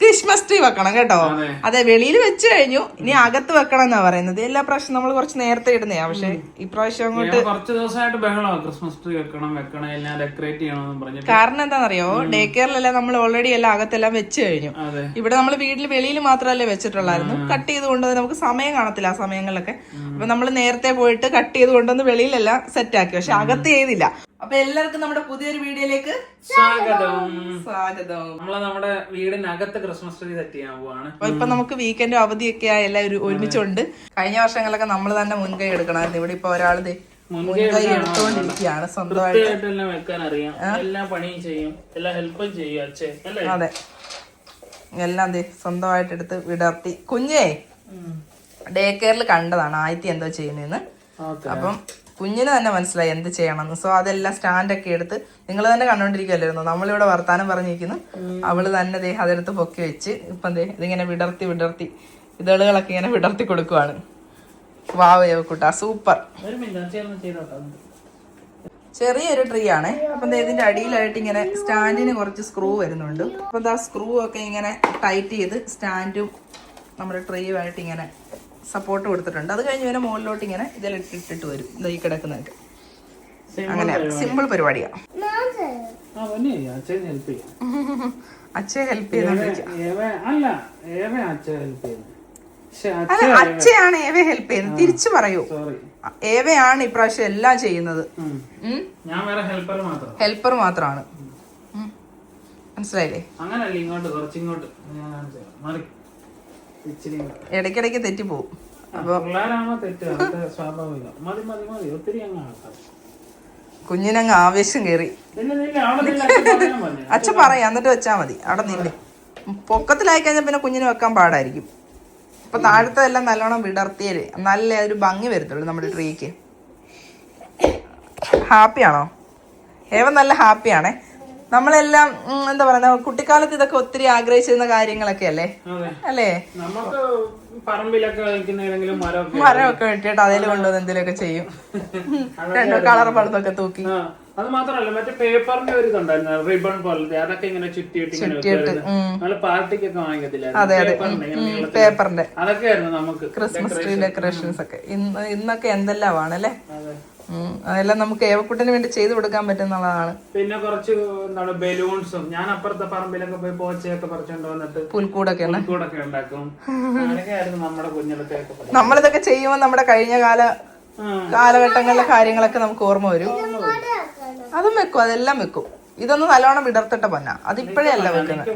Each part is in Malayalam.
ക്രിസ്മസ് ട്രീ വെക്കണം കേട്ടോ. അതെ. വെളിയിൽ വെച്ച് കഴിഞ്ഞു. ഇനി അകത്ത് വെക്കണം എന്നാ പറയുന്നത്. എല്ലാ പ്രാവശ്യം നമ്മൾ കുറച്ച് നേരത്തെ ഇടുന്നേ. പക്ഷെ ഇപ്രാവശ്യം അങ്ങോട്ട് കുറച്ച് ദിവസമായിട്ട് ബഹളമാണ് ക്രിസ്മസ് ട്രീ വെക്കണം വെക്കണം എല്ലാം ഡെക്കറേറ്റ് ചെയ്യണം കാരണം എന്താണെന്നറിയോ? ഡേ കെയറിലെല്ലാം നമ്മൾ ഓൾറെഡി എല്ലാം അകത്തെല്ലാം വെച്ച് കഴിഞ്ഞു. അതെ. ഇവിടെ നമ്മൾ വീട്ടിൽ വെളിയിൽ മാത്രമല്ലേ വെച്ചിട്ടുള്ളായിരുന്നു. കട്ട് ചെയ്ത് കൊണ്ടുവന്ന് നമുക്ക് സമയം കാണത്തില്ല ആ സമയങ്ങളിലൊക്കെ. അപ്പൊ നമ്മൾ നേരത്തെ പോയിട്ട് കട്ട് ചെയ്ത് കൊണ്ടുവന്ന് വെളിയിലെല്ലാം സെറ്റ് ആക്കി. പക്ഷെ അകത്ത് ചെയ്തില്ല. അപ്പൊ എല്ലാവർക്കും നമ്മുടെ പുതിയൊരു വീഡിയോയിലേക്ക് സ്വാഗതം. സ്വാഗതം. നമ്മൾ നമ്മുടെ വീടിനകത്ത് ക്രിസ്മസ് ട്രീ സെറ്റ് ചെയ്യാൻ പോവാണ്. ഇപ്പൊ നമുക്ക് വീക്കെൻഡ് അവധിയൊക്കെ ആയി എല്ലാവരും ഒരു ഒരുമിച്ചുണ്ട്. കഴിഞ്ഞ വർഷങ്ങളൊക്കെ നമ്മൾ തന്നെ മുൻകൈ എടുക്കണമായിരുന്നു. ഇവിടെ ഇപ്പൊ ഒരാൾ മുൻകൈ എടുത്തോണ്ടിരിക്കുകയാണ് സ്വന്തമായിട്ട്. അതെ. എല്ലാം ദേ സ്വന്തമായിട്ട് എടുത്ത് വിടർത്തി. കുഞ്ഞേ ഡേ കെയറിൽ കണ്ടതാണ് ആയിത്തി എന്തോ ചെയ്യുന്നതെന്ന് അപ്പം കുഞ്ഞിന് തന്നെ മനസ്സിലായി എന്ത് ചെയ്യണമെന്ന്. സോ അതെല്ലാം സ്റ്റാൻഡൊക്കെ എടുത്ത് നിങ്ങൾ തന്നെ കണ്ടുകൊണ്ടിരിക്കുമല്ലായിരുന്നു നമ്മളിവിടെ വർത്താനം പറഞ്ഞിരിക്കുന്നു. അവൾ തന്നെ ദേഹം അതെടുത്ത് പൊക്കി വെച്ച് ഇപ്പൊ ദേ ഇതിങ്ങനെ വിടർത്തി വിടർത്തി. ഇതളുകളൊക്കെ ഇങ്ങനെ വിടർത്തി കൊടുക്കുവാണ്. വാവ് കുട്ടാ സൂപ്പർ. ചെറിയൊരു ട്രീ ആണ്. അപ്പം ഇതിന്റെ അടിയിലായിട്ട് ഇങ്ങനെ സ്റ്റാൻഡിന് കുറച്ച് സ്ക്രൂ വരുന്നുണ്ട്. അപ്പം ആ സ്ക്രൂ ഒക്കെ ഇങ്ങനെ ടൈറ്റ് ചെയ്ത് സ്റ്റാൻഡും നമ്മുടെ ട്രീയുമായിട്ട് ഇങ്ങനെ സപ്പോർട്ട് കൊടുത്തിട്ടുണ്ട്. അത് കഴിഞ്ഞ് വരെ മുകളിലോട്ട് ഇങ്ങനെ ഇതിൽ ഇട്ടിട്ട് വരും. ഈ കിടക്കുന്നതൊക്കെ അങ്ങനെ സിമ്പിൾ പരിപാടിയാണ് പിന്നെ അച്ഛൻ ഹെൽപ്പ് ഏവ അല്ല ഏവ അച്ഛയാണ് ഏവയെ ഹെൽപ്പ് ചെയ്യുന്നത്. തിരിച്ചു പറയൂ. ഏവയാണ് ഇപ്രാവശ്യം എല്ലാം ചെയ്യുന്നത്? ഹെൽപ്പർ മാത്രം. ഹെൽപ്പർ മാത്രമാണ്. മനസ്സിലായില്ലേ? അങ്ങനല്ല ഇങ്ങോട്ട് കുറച്ചിങ്ങോട്ട്. ഇടയ്ക്കിടയ്ക്ക് തെറ്റിപ്പോവും കുഞ്ഞിനങ്ങ് ആവേശം കയറി നില്ല. അച്ഛൻ പറയാം എന്നിട്ട് വെച്ചാ മതി. അവിടെ നിന്നെ പൊക്കത്തിലായി കഴിഞ്ഞാൽ പിന്നെ കുഞ്ഞിന് വെക്കാൻ പാടായിരിക്കും. ഇപ്പൊ താഴത്തെല്ലാം നല്ലോണം വിടർത്തിയാൽ നല്ല ഒരു ഭംഗി വരത്തുള്ളൂ നമ്മുടെ ട്രീക്ക്. ഹാപ്പിയാണോ? ഏവൻ നല്ല ഹാപ്പിയാണേ. നമ്മളെല്ലാം എന്താ പറയുക കുട്ടിക്കാലത്ത് ഇതൊക്കെ ഒത്തിരി ആഗ്രഹിച്ചിരുന്ന കാര്യങ്ങളൊക്കെ അല്ലേ? അല്ലേ? മരമൊക്കെ വെട്ടിയിട്ട് അതിൽ കൊണ്ടുവന്ന് എന്തെങ്കിലുമൊക്കെ ചെയ്യും. രണ്ടോ കളർ പടത്തൊക്കെ തൂക്കി. അത് മാത്രമല്ല മറ്റേ പേപ്പറിന്റെ ഒരു ഇതുണ്ടായിരുന്നു റിബൺ പോലത്തെ അതൊക്കെ ഇങ്ങനെ ചുറ്റിയിട്ട്. നമ്മൾ പാർട്ടിക്കൊക്കെ വാങ്ങിക്കത്തില്ലായിരുന്നു പേപ്പറിന്റെ ഇങ്ങനെ അതൊക്കെ ആയിരുന്നു നമുക്ക് ക്രിസ്മസ് ട്രീ ഡെക്കറേഷൻസ് ഒക്കെ ഇന്ന് ഇന്നൊക്കെ എന്തെല്ലാം ആണല്ലേ അതെ. ഉം. അതെല്ലാം നമുക്ക് ഏവക്കുട്ടന് വേണ്ടി ചെയ്തു കൊടുക്കാൻ പറ്റുന്നതാണ് പിന്നെ കുറച്ച് എന്താണ് ബലൂൺസും. ഞാൻ അപ്പുറത്തെ പറമ്പിലൊക്കെ പോയി പോച്ചയൊക്കെ പറിച്ചോണ്ട് വന്നിട്ട് പുൽക്കൂടൊക്കെ ഉണ്ട് ഉണ്ടാക്കും. നമ്മുടെ കുഞ്ഞിലത്തെയൊക്കെ പണി. നമ്മളിതൊക്കെ ചെയ്യുമ്പോൾ നമ്മുടെ കഴിഞ്ഞ കാല കാലഘട്ടങ്ങളിലെ കാര്യങ്ങളൊക്കെ നമുക്ക് ഓർമ്മ വരും. അതും വെക്കും അതെല്ലാം വെക്കും. ഇതൊന്ന് നല്ലോണം വിടർത്തിട്ട പൊന്ന. അതിപ്പോഴേ അല്ല വെക്കുന്നത്.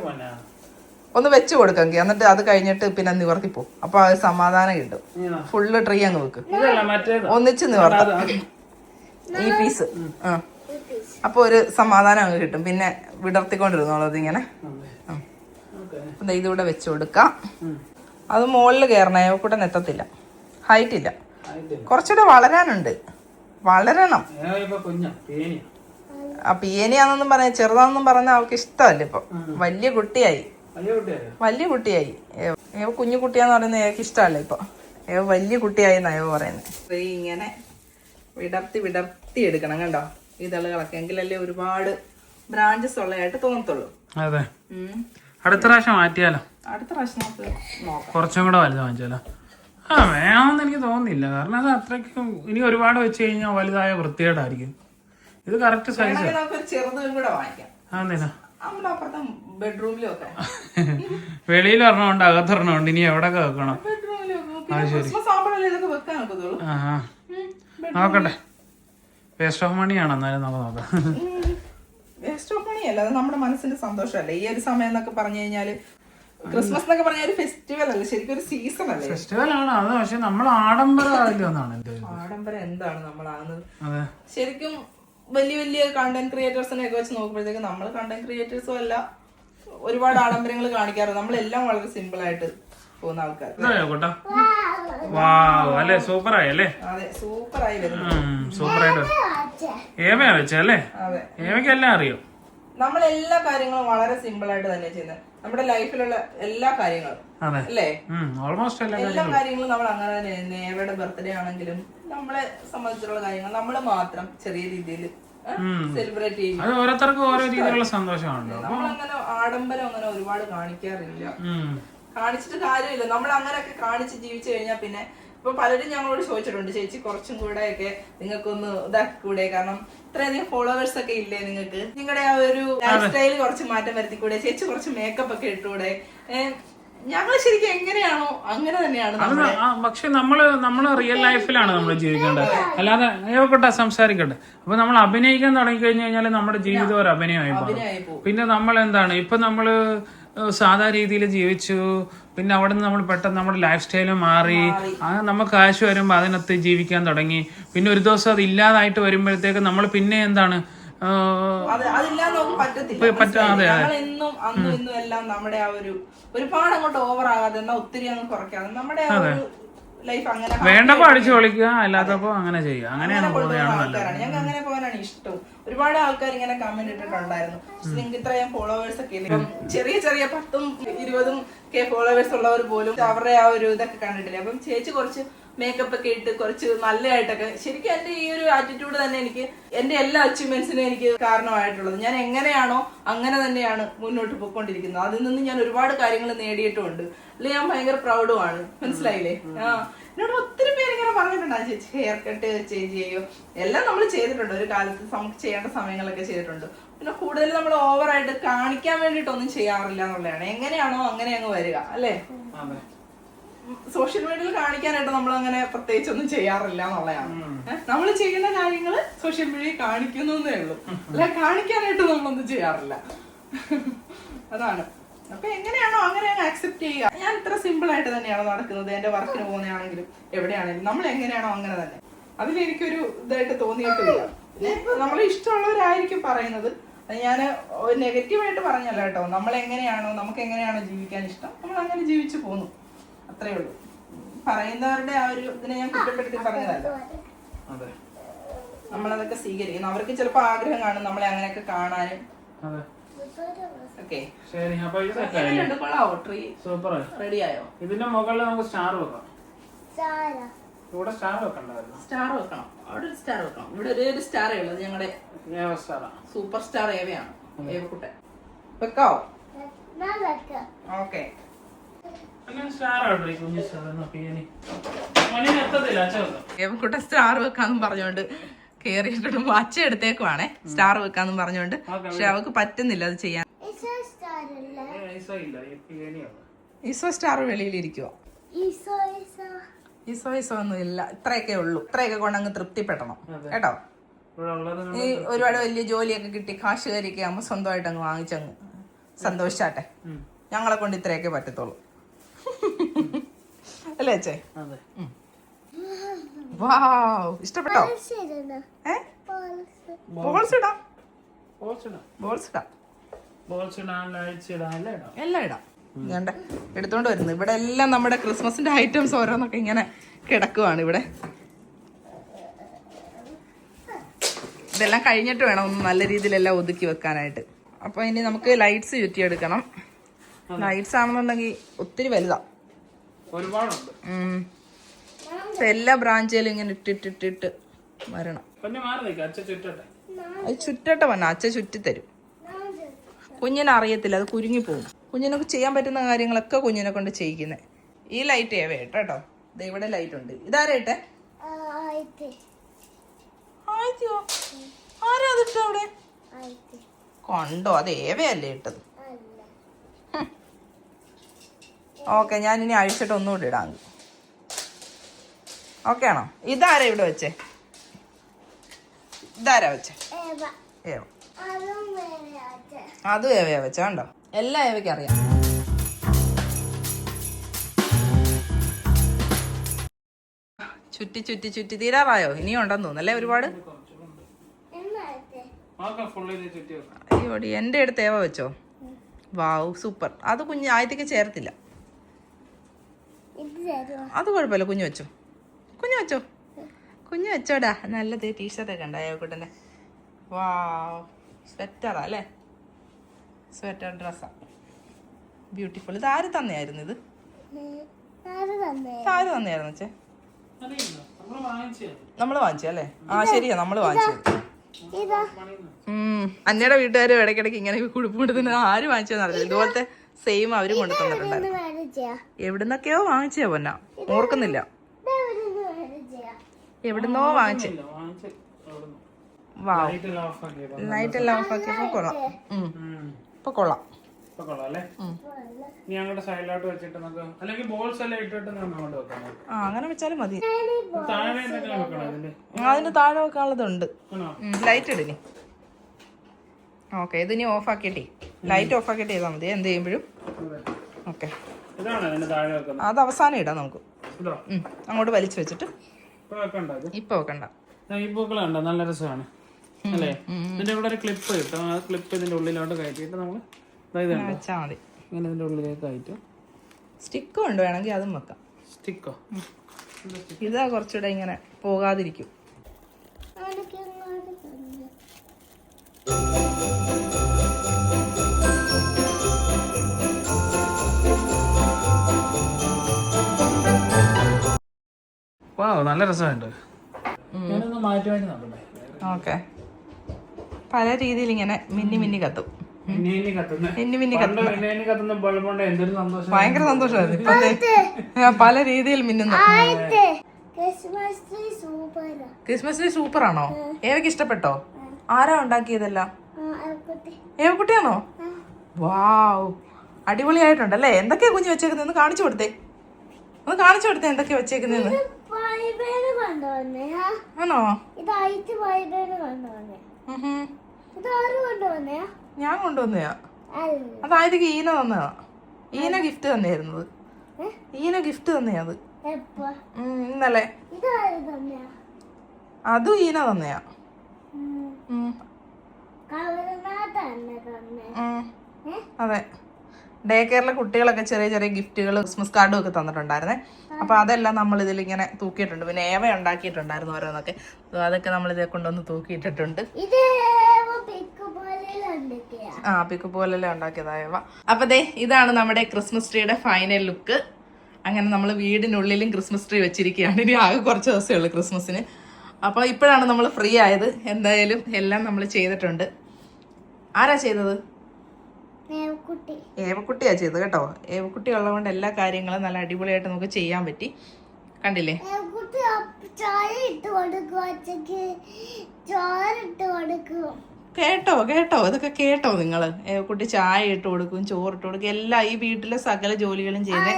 ഒന്ന് വെച്ച് കൊടുക്കെങ്കിൽ എന്നിട്ട് അത് കഴിഞ്ഞിട്ട് പിന്നെ നിവർത്തിപ്പോ അപ്പൊ അത് സമാധാനം കിട്ടും. ഫുള്ള് ട്രീ അങ്ങ് വെക്കും. ഒന്നിച്ച് നിവർത്താം. ഈ പീസ് അപ്പൊ ഒരു സമാധാനം അങ്ങ് കിട്ടും. പിന്നെ വിടർത്തിക്കൊണ്ടിരുന്നോളൂ അതിങ്ങനെ. ഇതിവിടെ വെച്ച് കൊടുക്കാം. അത് മുകളിൽ കയറണേ കൂടെ നെത്തത്തില്ല ഹൈറ്റ് ഇല്ല. കുറച്ചുകൂടെ വളരാനുണ്ട്. വളരണം. ആ പിയനിയാന്നൊന്നും പറഞ്ഞ ചെറുതാണെന്നും പറഞ്ഞ അവൾക്ക് ഇഷ്ടമല്ല ഇപ്പൊ. വലിയ കുട്ടിയായി. വലിയ കുട്ടിയായോ? ഏവ കുഞ്ഞു കുട്ടിയാന്ന് പറയുന്നത് ഏവക്ക് ഇഷ്ടമല്ല ഇപ്പൊ. ഏവ വലിയ കുട്ടിയായി എന്നാ ഏവ പറയുന്നത് ഇങ്ങനെ വിടർത്തി വിടർത്തി എടുക്കണം കണ്ടോ? ഇതളുകളൊക്കെ എങ്കിലല്ലേ ഒരുപാട് ബ്രാഞ്ചസ് ഉള്ളതായിട്ട് തോന്നത്തുള്ളൂ. അതെ. അടുത്ത പ്രാവശ്യം മാറ്റിയാലോ? അടുത്ത പ്രാവശ്യം നമുക്ക് നോക്കാം. കുറച്ചും കൂടെ വലുത് വാങ്ങിച്ചാലോ? ആ വേണമെന്ന് എനിക്ക് തോന്നുന്നില്ല. കാരണം അത് അത്രയ്ക്കും ഇനി ഒരുപാട് വെച്ച് കഴിഞ്ഞാൽ വലുതായ വൃത്തികേടായിരിക്കും. ഇത് കറക്റ്റ് സൈസ് വെളിയിൽ ഒരെണ്ണമുണ്ട് ചെറുതും കൂടെ വാങ്ങിക്കാം. അതെന്തിനാ? വെളിയിൽ ഒരെണ്ണമുണ്ട് അകത്തൊരെണ്ണമുണ്ട് ഇനി എവിടെയൊക്കെ വെക്കണം? ബെഡ്റൂമിലും പിന്നെ നോക്കട്ടെ. വേസ്റ്റ് ഓഫ് മണിയാണ് എന്നാലും നമുക്ക് നോക്കാം. വേസ്റ്റ് ഓഫ് മണി അല്ല അത് നമ്മുടെ മനസ്സിന്റെ സന്തോഷമല്ലേ? ഈ ഒരു സമയം എന്നൊക്കെ പറഞ്ഞു കഴിഞ്ഞാൽ ക്രിസ്മസ് എന്നൊക്കെ പറഞ്ഞ ഒരു ഫെസ്റ്റിവൽ അല്ലേ? ശരിക്കും ഒരു സീസൺ അല്ലേ? ഫെസ്റ്റിവൽ ആണ്. അത് പക്ഷെ നമ്മൾ ആഡംബരം ആയില്ലോ എന്നാണ് എന്റെ ആഡംബരം എന്താണ് നമ്മളാകുന്നത് ശരിക്കും വലിയ വലിയ കണ്ടന്റ് ക്രിയേറ്റേഴ്സിനെ ഒക്കെ വെച്ച് നോക്കുമ്പോഴത്തേക്ക് നമ്മൾ കണ്ടന്റ് ക്രിയേറ്റേഴ്സും അല്ല ഒരുപാട് ആഡംബരങ്ങൾ കാണിക്കാറുണ്ട് നമ്മളെല്ലാം വളരെ സിമ്പിൾ ആയിട്ട് പോകുന്ന ആൾക്കാർ അല്ലേ സൂപ്പർ ആയി അല്ലേ? സൂപ്പറായി അല്ലേ? അതെ സൂപ്പർ ആയി വരുന്നു. സൂപ്പറായിട്ട് ആയിട്ട് വെച്ചല്ലേ എല്ലാം അറിയോ? നമ്മൾ എല്ലാ കാര്യങ്ങളും വളരെ സിമ്പിൾ ആയിട്ട് തന്നെ ചെയ്യുന്നത്. നമ്മുടെ ലൈഫിലുള്ള എല്ലാ കാര്യങ്ങളും അല്ലേ? ഓൾമോസ്റ്റ് എല്ലാം എല്ലാ കാര്യങ്ങളും. നമ്മൾ അങ്ങനെ തന്നെ നേവയുടെ ബർത്ത്ഡേ ആണെങ്കിലും നമ്മളെ സംബന്ധിച്ചുള്ള കാര്യങ്ങൾ നമ്മൾ മാത്രം ചെറിയ രീതിയിൽ സെലിബ്രേറ്റ് ചെയ്യും. അത് ഓരോരുത്തർക്കും ഓരോ രീതിയിലുള്ള സന്തോഷമാണ് നമ്മൾ അങ്ങനെ ആഡംബരം അങ്ങനെ ഒരുപാട് കാണിക്കാറില്ല. കാണിച്ചിട്ട് കാര്യമില്ല. നമ്മൾ അങ്ങനെയൊക്കെ കാണിച്ച് ജീവിച്ചു കഴിഞ്ഞാൽ പിന്നെ ഇപ്പൊ പലരും ഞങ്ങളോട് ചോദിച്ചിട്ടുണ്ട് ചേച്ചി കുറച്ചും കൂടെ ഒക്കെ നിങ്ങൾക്കൊന്ന് ഇതാക്കി കൂടെ കാരണം ഇത്രയധികം ഫോളോവേഴ്സ് ഒക്കെ ഇല്ലേ നിങ്ങൾക്ക്? നിങ്ങളുടെ ആ ഒരു ലൈഫ് സ്റ്റൈൽ കുറച്ച് മാറ്റം വരുത്തിക്കൂടെ? ചേച്ചി കുറച്ച് മേക്കപ്പ് ഒക്കെ ഇട്ടൂടെ? ഞങ്ങൾ ശരിക്കും എങ്ങനെയാണോ അങ്ങനെ തന്നെയാണ് പക്ഷെ നമ്മൾ നമ്മൾ റിയൽ ലൈഫിലാണ് നമ്മൾ ജീവിക്കേണ്ടത്. അല്ലാതെ അയ്യോക്കട്ടെ സംസാരിക്കട്ടെ. അപ്പൊ നമ്മൾ അഭിനയിക്കാൻ തുടങ്ങി കഴിഞ്ഞു കഴിഞ്ഞാൽ നമ്മുടെ ജീവിതം ഒരു അഭിനയമായി പോകും. പിന്നെ നമ്മൾ എന്താണ് ഇപ്പൊ നമ്മൾ സാധാ രീതിയിൽ ജീവിച്ചു. പിന്നെ അവിടെ നിന്ന് നമ്മൾ പെട്ടെന്ന് നമ്മുടെ ലൈഫ് സ്റ്റൈൽ മാറി. നമുക്ക് കാശ് വരുമ്പോൾ അതിനകത്ത് ജീവിക്കാൻ തുടങ്ങി. പിന്നെ ഒരു ദിവസം അത് ഇല്ലാതായിട്ട് വരുമ്പോഴത്തേക്ക് നമ്മൾ പിന്നെ എന്താണ് എന്നും അന്നും ഇന്നും എല്ലാം നമ്മുടെ ആ ഒരു ഒരുപാട് അങ്ങോട്ട് ഓവർ ആകാതെ ഒത്തിരി അങ്ങ് കുറയ്ക്കാതെ. നമ്മുടെ ആ ഒരു ലൈഫ് അങ്ങനെ വേണ്ടപ്പോ അടിച്ചു കളിക്കുക അല്ലാത്തപ്പോ അങ്ങനെ ചെയ്യുക. അങ്ങനെയാണ് ആൾക്കാരാണ്. ഞങ്ങൾക്ക് അങ്ങനെ പോകാനാണ് ഇഷ്ടം. ഒരുപാട് ആൾക്കാർ ഇങ്ങനെ കമന്റ് ഇട്ടിട്ടുണ്ടായിരുന്നു നിങ്ങൾക്ക് ഇത്രയും ഫോളോവേഴ്സ് ഒക്കെ ഇപ്പം ചെറിയ ചെറിയ പത്തും ഇരുപതും കെ ഫോളോവേഴ്സ് ഉള്ളവർ പോലും അവരുടെ ആ ഒരു ഇതൊക്കെ കണ്ടിട്ടില്ല? അപ്പം ചേച്ചി കുറച്ച് മേക്കപ്പ് ഒക്കെ ഇട്ട് കുറച്ച് നല്ലതായിട്ടൊക്കെ ശരിക്കും എന്റെ ഈ ഒരു ആറ്റിറ്റ്യൂഡ് തന്നെ എനിക്ക് എന്റെ എല്ലാ അച്ചീവ്മെന്റ്സിനും എനിക്ക് കാരണമായിട്ടുള്ളത്. ഞാൻ എങ്ങനെയാണോ അങ്ങനെ തന്നെയാണ് മുന്നോട്ട് പോയിക്കൊണ്ടിരിക്കുന്നത്. അതിൽ നിന്ന് ഞാൻ ഒരുപാട് കാര്യങ്ങൾ നേടിയിട്ടുമുണ്ട്. അതിൽ ഞാൻ ഭയങ്കര പ്രൗഡുമാണ് മനസ്സിലായില്ലേ? ആ. എന്നോട് ഒത്തിരി പേര് ഇങ്ങനെ പറഞ്ഞിട്ടുണ്ട്. ആ ചേച്ചി ഹെയർ കട്ട് ചേഞ്ച് ചെയ്യോ. എല്ലാം നമ്മൾ ചെയ്തിട്ടുണ്ട്. ഒരു കാലത്ത് നമുക്ക് ചെയ്യേണ്ട സമയങ്ങളൊക്കെ ചെയ്തിട്ടുണ്ട്. പിന്നെ കൂടുതൽ നമ്മൾ ഓവറായിട്ട് കാണിക്കാൻ വേണ്ടിയിട്ടൊന്നും ചെയ്യാറില്ല എന്നുള്ളതാണ്. എങ്ങനെയാണോ അങ്ങനെ അങ്ങ് വരിക. അല്ലേ? സോഷ്യൽ മീഡിയയിൽ കാണിക്കാനായിട്ട് നമ്മൾ അങ്ങനെ പ്രത്യേകിച്ച് ഒന്നും ചെയ്യാറില്ല എന്നുള്ളതാണ് നമ്മൾ ചെയ്യുന്ന കാര്യങ്ങൾ സോഷ്യൽ മീഡിയയിൽ കാണിക്കുന്നേ ഉള്ളൂ. അല്ല കാണിക്കാനായിട്ട് നമ്മളൊന്നും ചെയ്യാറില്ല. അതാണ്. അപ്പൊ എങ്ങനെയാണോ അങ്ങനെ അങ്ങ് അക്സെപ്റ്റ് ചെയ്യുക. ഞാൻ ഇത്ര സിമ്പിൾ ആയിട്ട് തന്നെയാണ് നടക്കുന്നത് എന്റെ വർക്കിന് പോകുന്നതാണെങ്കിലും എവിടെയാണെങ്കിലും. നമ്മൾ എങ്ങനെയാണോ അങ്ങനെ തന്നെ. അതിൽ എനിക്കൊരു ഇതായിട്ട് തോന്നിയിട്ടില്ല. നമ്മൾ ഇഷ്ടമുള്ളവരായിരിക്കും പറയുന്നത്. ഞാൻ നെഗറ്റീവായിട്ട് പറഞ്ഞല്ല കേട്ടോ. നമ്മൾ എങ്ങനെയാണോ നമുക്ക് എങ്ങനെയാണോ ജീവിക്കാൻ ഇഷ്ടം നമ്മൾ അങ്ങനെ ജീവിച്ചു പോന്നു. അത്രേ ഉള്ളൂ. പറയുന്നവരുടെ ആ ഒരു ഇതിനെ ഞാൻ കുറ്റപ്പെടുത്തി പറഞ്ഞതല്ല. അതെ. നമ്മളതൊക്കെ സ്വീകരിക്കുന്നു. അവർക്ക് ചിലപ്പോൾ ആഗ്രഹം കാണും നമ്മളെ അങ്ങനെയൊക്കെ കാണാനും. ഓക്കെ ശരി അപ്പൊ ഇത് സെറ്റ് ആയി എങ്ങനെയുണ്ട് കൊള്ളാവോ? ട്രീ സൂപ്പർ റെഡി ആയോ? ഇതിന്റെ മുകളിൽ നമുക്ക് സ്റ്റാർ വെക്കാം. ഇവിടെ സ്റ്റാർ വെക്കണ്ടായിരുന്നു. സ്റ്റാർ വെക്കണം. അവിടെ ഒരു സ്റ്റാർ വെക്കണം. ഇവിടെ ഒരേ ഒരു സ്റ്റാറേ ഉള്ളത് ഞങ്ങളുടെ സ്റ്റാറാ സൂപ്പർ സ്റ്റാർ ഏവയാണ്. ഏവക്കുട്ടൻ. വെക്കാവോ. ഓക്കെ അങ്ങനെ സ്റ്റാർ ആട്ടോ ഈ കുഞ്ഞു സ്റ്റാർ എന്നാ പേനി മണിന് എത്തത്തില്ല അച്ഛൻ വെക്കാം. ഏവക്കുട്ടൻ സ്റ്റാർ വെക്കാന്നും പറഞ്ഞോണ്ട് കേറിയിട്ടുണ്ട്. വാച്ച് എടുത്തേക്കുവാണേ. സ്റ്റാർ വെക്കാന്ന് പറഞ്ഞോണ്ട് പക്ഷെ അവക്ക് പറ്റുന്നില്ല അത് ചെയ്യാൻ. ഇസോ ഈസോ സ്റ്റാർ വെളിയിലിരിക്കുവോ ഇസോ ഈസോ ഈസോ ഒന്നും ഇല്ല. ഇത്രയൊക്കെ ഉള്ളൂ. ഇത്രയൊക്കെ കൊണ്ട് അങ്ങ് തൃപ്തിപ്പെടണം. കേട്ടോ? ഈ ഒരുപാട് വലിയ ജോലിയൊക്കെ കിട്ടി. കാശ് കയറിയൊക്കെ ആകുമ്പോൾ സ്വന്തമായിട്ട് അങ്ങ് വാങ്ങിച്ചങ്ങ് സന്തോഷിച്ചാട്ടെ. ഞങ്ങളെ കൊണ്ട് ഇത്രയൊക്കെ പറ്റത്തുള്ളൂ. അല്ലേ അച്ഛേ? അതെ. വാവ്. ഇഷ്ടപ്പെട്ടോ? ബോൾസ് ഇടാം. ഇടാം. എല്ലാം ഇടാം. എടുത്തോണ്ട് വരുന്നു. ഇവിടെ എല്ലാം നമ്മുടെ ക്രിസ്മസിന്റെ ഐറ്റംസ് ഓരോന്നൊക്കെ ഇങ്ങനെ കിടക്കുവാണ് ഇവിടെ. ഇതെല്ലാം കഴിഞ്ഞിട്ട് വേണം ഒന്ന് നല്ല രീതിയിലെല്ലാം ഒതുക്കി വെക്കാനായിട്ട്. അപ്പൊ ഇനി നമുക്ക് ലൈറ്റ്സ് ചുറ്റിയെടുക്കണം. ലൈറ്റ്സ് ആണെന്നുണ്ടെങ്കിൽ ഒത്തിരി വലുതാ. ഒരുപാടുണ്ട്. എല്ലാ ബ്രാഞ്ചിലും ഇങ്ങനെ ഇട്ടിട്ടിട്ടിട്ട് വരണം. അത് ചുറ്റട്ടെ വന്ന അച്ഛ ചുറ്റിത്തരും. കുഞ്ഞിനെ അറിയത്തില്ല അത് കുരുങ്ങി പോകും. കുഞ്ഞിനൊക്കെ ചെയ്യാൻ പറ്റുന്ന കാര്യങ്ങളൊക്കെ കുഞ്ഞിനെ കൊണ്ട് ചെയ്യിക്കുന്നത് ഈ ലൈറ്റ് ഏവ കേട്ടോ? ദേ ഇവിടെ ലൈറ്റ് ഉണ്ട്. ഇതാരേട്ടെ കൊണ്ടോ Aite. ആയിത്തോ ആരാ അതിട്ട അവിടെ? Aite. കണ്ടോ അത് ഏവയല്ലേ ഇട്ടത്. ഓക്കെ ഞാൻ ഇനി അഴിച്ചിട്ട് ഒന്നുകൂടി ഇടാം. ഓക്കെ ആണോ? ഇതാരാ ഇവിടെ വെച്ചേ? ഇതാരാ വെച്ചേ. ഏവ. അതും ഏവയാ വെച്ച. കണ്ടോ? എല്ലാ ഏവയ്ക്കും അറിയാം. ചുറ്റി ചുറ്റി ചുറ്റി തീരാറായോ? ഇനിയും ഉണ്ടെന്ന് തോന്നുന്നല്ലേ ഒരുപാട്? അയ്യോടി എന്റെ അടുത്ത് ഏവ വെച്ചോ? Wow super. അത് കുഞ്ഞ് ആദ്യത്തേക്ക് ചേർത്തില്ല അത് കുഴപ്പമില്ല കുഞ്ഞു വെച്ചോ. കുഞ്ഞു വെച്ചോ? കുഞ്ഞു വെച്ചോടാ. നല്ലത് ടീഷർട്ടൊക്കെ ഉണ്ടായോ അയ്യോക്കുട്ടന്റെ വാ സ്വെറ്ററാ അല്ലേ? സ്വെറ്റർ ഡ്രസ്സാ ബ്യൂട്ടിഫുൾ ഇത് ആര് തന്നെയായിരുന്നു ഇത്? ആര് തന്നെ ആര് തന്നെയായിരുന്നു ചേ നമ്മൾ നമ്മൾ വാങ്ങിച്ചത്. നമ്മൾ വാങ്ങിച്ചു അല്ലേ? ആ ശരിയാ. നമ്മൾ വാങ്ങിച്ചത്. അന്നയുടെ വീട്ടുകാരും ഇടയ്ക്കിടയ്ക്ക് ഇങ്ങനെ കുടുപ്പ് കൊടുത്തു ആര് വാങ്ങിച്ചതെന്ന് അറിയില്ല. ഇതുപോലത്തെ സെയിം അവരും കൊണ്ടു തന്നിട്ടുണ്ടായിരുന്നു എവിടുന്നൊക്കെയോ വാങ്ങിച്ചേ പൊന്ന. ഓർക്കുന്നില്ല. എവിടുന്നോ വാങ്ങിച്ചു. എല്ലാം ലൈറ്റ് എല്ലാം ഓഫ് ആക്കിയപ്പോ കൊള്ളാം. ഇപ്പൊ കൊള്ളാം. അല്ലേ? നീ അങ്ങോട്ട് സൈഡിലോട്ട് വെച്ചിട്ട് നമുക്ക് അല്ലെങ്കിൽ ബോൾസ് എല്ലാം ഇട്ടിട്ട് അങ്ങോട്ട് വെക്കാം. ആ അങ്ങനെ വെച്ചാലും മതി. അതിന് താഴെ വെക്കാനുള്ളതുണ്ട്. ലൈറ്റ് ഇടിനി ഓക്കെ ഇതിനി ഓഫ് ആക്കിയിട്ടേ. ലൈറ്റ് ഓഫ് ആക്കിയിട്ട് ചെയ്താൽ മതി. എന്ത് ചെയ്യുമ്പോഴും? അതെ. ഓക്കെ അത് അവസാനം ഇടാം നമുക്ക്. ഇതോ? അങ്ങോട്ട് വലിച്ചു വെച്ചിട്ട്. ഇപ്പൊ വെക്കണ്ട ഈ പൂക്കൾ കണ്ട? നല്ല രസമാണ്. അല്ലേ? ഇതിന്റെ ഇവിടെ ഒരു ക്ലിപ്പ് കിട്ടും ആ ക്ലിപ്പ് ഇതിന്റെ ഉള്ളിലോട്ട് കയറ്റിയിട്ട് നമ്മൾ വെച്ചാൽ മതി. ഇങ്ങനെ ഇതിന്റെ ഉള്ളിലേക്ക് കയറ്റും. സ്റ്റിക്ക് ഉണ്ട് വേണമെങ്കിൽ അതും വെക്കാം. സ്റ്റിക്കോ? ഇതാ കുറച്ചുകൂടെ ഇങ്ങനെ പോകാതിരിക്കും. വാ നല്ല രസമുണ്ട്. ഓക്കെ. പല രീതിയിൽ ഇങ്ങനെ മിന്നി മിന്നി കത്തും. ഭയങ്കര സന്തോഷമായിരുന്നു. ഇപ്പൊ പല രീതിയിൽ മിന്നുന്നു. ക്രിസ്മസ് ട്രീ സൂപ്പറാ ക്രിസ്മസ് ട്രീ സൂപ്പർ ആണോ? ഏവയ്ക്ക് ഇഷ്ടപ്പെട്ടോ? ആരാ ഉണ്ടാക്കിയതെല്ലാം? ഏവക്കുട്ടിയാണോ? വാവ് അടിപൊളിയായിട്ടുണ്ടല്ലേ എന്തൊക്കെയാ കുഞ്ഞു വെച്ചേക്കുന്നത് ഒന്ന് കാണിച്ചു കൊടുത്തേ. ഒന്ന് കാണിച്ചു കൊടുത്തേ എന്തൊക്കെയാ വെച്ചേക്കുന്നതെന്ന്. കൊണ്ടുവന്നേ. ഞാൻ കൊണ്ടുവന്നയാ? അതായത് ഈന തന്നതാ. ഈന ഗിഫ്റ്റ് തന്നെയായിരുന്നത് ഈന ഗിഫ്റ്റ് തന്നെയാ അത്. ഇന്നലെ. അതും ഈന തന്നെയാ? അതെ. ഡേ കെയറിലെ കുട്ടികളൊക്കെ ചെറിയ ചെറിയ ഗിഫ്റ്റുകൾ ക്രിസ്മസ് കാർഡും ഒക്കെ തന്നിട്ടുണ്ടായിരുന്നേ. അപ്പൊ അതെല്ലാം നമ്മൾ ഇതിൽ ഇങ്ങനെ തൂക്കിയിട്ടുണ്ട്. പിന്നെ ഏവ ഉണ്ടാക്കിയിട്ടുണ്ടായിരുന്നു ഓരോന്നൊക്കെ. അതൊക്കെ നമ്മൾ ഇതേ കൊണ്ടുവന്ന് തൂക്കിയിട്ടിട്ടുണ്ട്. ആ പിക്ക് പോലെ ഉണ്ടാക്കിയതായവ അപ്പൊ ദേ ഇതാണ് നമ്മുടെ ക്രിസ്മസ് ട്രീയുടെ ഫൈനൽ ലുക്ക് അങ്ങനെ നമ്മൾ വീടിനുള്ളിലും ക്രിസ്മസ് ട്രീ വെച്ചിരിക്കുകയാണ്. ഇനി ആകെ കുറച്ച് ദിവസമേ ഉള്ളൂ ക്രിസ്മസിന് അപ്പോൾ ഇപ്പോഴാണ് നമ്മൾ ഫ്രീ ആയത്. എന്തായാലും എല്ലാം നമ്മൾ ചെയ്തിട്ടുണ്ട്. ആരാ ചെയ്തത്? ഏവക്കുട്ടിയാ ചെയ്തത് കേട്ടോ. ഏവക്കുട്ടി ഉള്ളതുകൊണ്ട് എല്ലാ കാര്യങ്ങളും നല്ല അടിപൊളിയായിട്ട് നമുക്ക് ചെയ്യാൻ പറ്റി. കണ്ടില്ലേ? കേട്ടോ കേട്ടോ. ഇതൊക്കെ കേട്ടോ നിങ്ങൾ ഏവക്കുട്ടി ചായ ഇട്ട് കൊടുക്കും ചോറ് ഇട്ട് കൊടുക്കും. എല്ലാ ഈ വീട്ടിലെ സകല ജോലികളും ചെയ്ത്.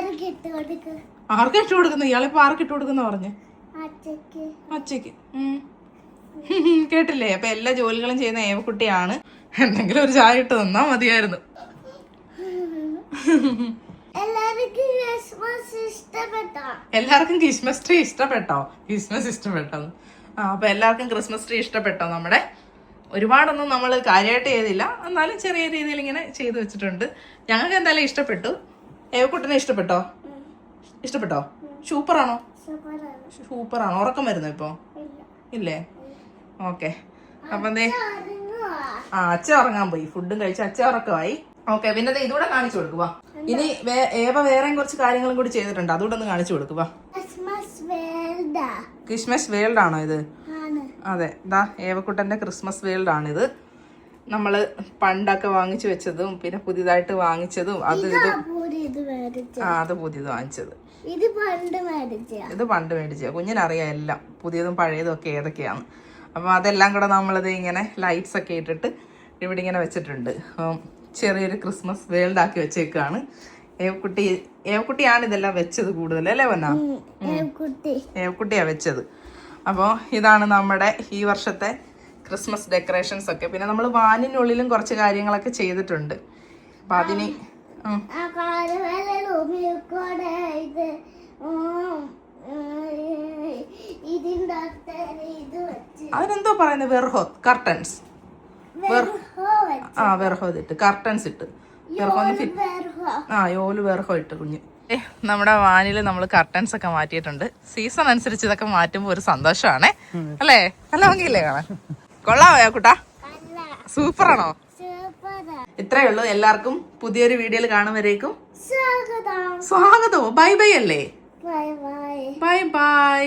ആർക്ക് ഇട്ട് കൊടുക്കുന്നു ഇയാളിപ്പോ ആർക്ക് ഇട്ട് കൊടുക്കുന്ന പറഞ്ഞു? അച്ഛക്ക്. കേട്ടില്ലേ? അപ്പൊ എല്ലാ ജോലികളും ചെയ്യുന്ന ഏവക്കുട്ടിയാണ്. എന്തെങ്കിലും ഒരു ചായ ഇട്ട് തന്നാ മതിയായിരുന്നു. എല്ലാവർക്കും ക്രിസ്മസ് ട്രീ ഇഷ്ടപ്പെട്ടോ? ക്രിസ്മസ് ഇഷ്ടപ്പെട്ടോ? ആ അപ്പൊ എല്ലാവർക്കും ക്രിസ്മസ് ട്രീ ഇഷ്ടപ്പെട്ടോ? നമ്മുടെ ഒരുപാടൊന്നും നമ്മൾ കാര്യമായിട്ട് ചെയ്തില്ല. എന്നാലും ചെറിയ രീതിയിൽ ഇങ്ങനെ ചെയ്തു വെച്ചിട്ടുണ്ട്. ഞങ്ങൾക്ക് എന്തായാലും ഇഷ്ടപ്പെട്ടു. ഏവക്കുട്ടിനെ ഇഷ്ടപ്പെട്ടോ? ഇഷ്ടപ്പെട്ടോ? സൂപ്പറാണോ? സൂപ്പറാണ്. സൂപ്പറാണോ. ഉറക്കം വരുന്നോ ഇപ്പോ? ഇല്ല. ഓക്കെ. അപ്പൊ എന്തേ. ആ അച്ഛ ഉറങ്ങാൻ പോയി. ഫുഡും കഴിച്ച് അച്ഛ ഉറക്കമായി. ഓക്കെ പിന്നെ ഇതുകൂടെ കാണിച്ചു കൊടുക്കുക ഇനി ഏവ വേറെയും കുറച്ച് കാര്യങ്ങളും കൂടി ചെയ്തിട്ടുണ്ട്. അതുകൂടെ ഒന്ന് കാണിച്ചു കൊടുക്കുക ക്രിസ്മസ് വേൾഡാ. ക്രിസ്മസ് വേൾഡ് ആണോ. ഇത് അതെ ദാ ഏവക്കുട്ടന്റെ ക്രിസ്മസ് വേൾഡ് ആണിത് നമ്മൾ പണ്ടൊക്കെ വാങ്ങിച്ചു വെച്ചതും പിന്നെ പുതിയതായിട്ട് വാങ്ങിച്ചതും അത് ഇത് ആ അത് പുതിയത് വാങ്ങിച്ചത്. ഇത് പണ്ട് മേടിച്ച ഇത് പണ്ട് മേടിച്ച കുഞ്ഞിനറിയാം എല്ലാം. പുതിയതും പഴയതും ഒക്കെ ഏതൊക്കെയാണ് അപ്പം അതെല്ലാം കൂടെ നമ്മളിത് ഇങ്ങനെ ലൈറ്റ്സ് ഒക്കെ ഇട്ടിട്ട് ഇവിടെ ഇങ്ങനെ വെച്ചിട്ടുണ്ട്. അപ്പം ചെറിയൊരു ക്രിസ്മസ് വേൾഡ് ആക്കി വെച്ചേക്കാണ്. ഏവക്കുട്ടി ഏവക്കുട്ടിയാണ് ഇതെല്ലാം വെച്ചത് കൂടുതൽ അല്ലേ വന്ന കുട്ടി ഏവക്കുട്ടിയാ വെച്ചത്. അപ്പോൾ ഇതാണ് നമ്മുടെ ഈ വർഷത്തെ ക്രിസ്മസ് ഡെക്കറേഷൻസ് ഒക്കെ. പിന്നെ നമ്മൾ വാനിനുള്ളിലും കുറച്ച് കാര്യങ്ങളൊക്കെ ചെയ്തിട്ടുണ്ട്. അപ്പം അതിന് ഉം, അതിനെന്തോ പറയുന്നത് വെർഹോ കർട്ടൻസ്. ആ വെർഹോ ഇതിട്ട് കർട്ടൻസ് ഇട്ട്. വെർഹോ ആ യോൽ വെർഹോ ഇട്ട് കുഞ്ഞ്. ഏ, നമ്മുടെ വാനിൽ നമ്മൾ കർട്ടൻസ് ഒക്കെ മാറ്റിയിട്ടുണ്ട്. സീസൺ അനുസരിച്ച് ഇതൊക്കെ മാറ്റുമ്പോൾ ഒരു സന്തോഷമാണേ അല്ലേ? നല്ല ഭംഗിയില്ലേ കാണാൻ. കൊള്ളാമോ കുട്ടാ? സൂപ്പർ സൂപ്പറാണോ? ഇത്രേ ഇത്രയേ ഉള്ളൂ എല്ലാവർക്കും. പുതിയൊരു വീഡിയോയിൽ കാണുമ്പോഴേക്കും സ്വാഗതം. സ്വാഗതമോ? ബൈ ബൈ അല്ലേ? Bye bye. Bye bye.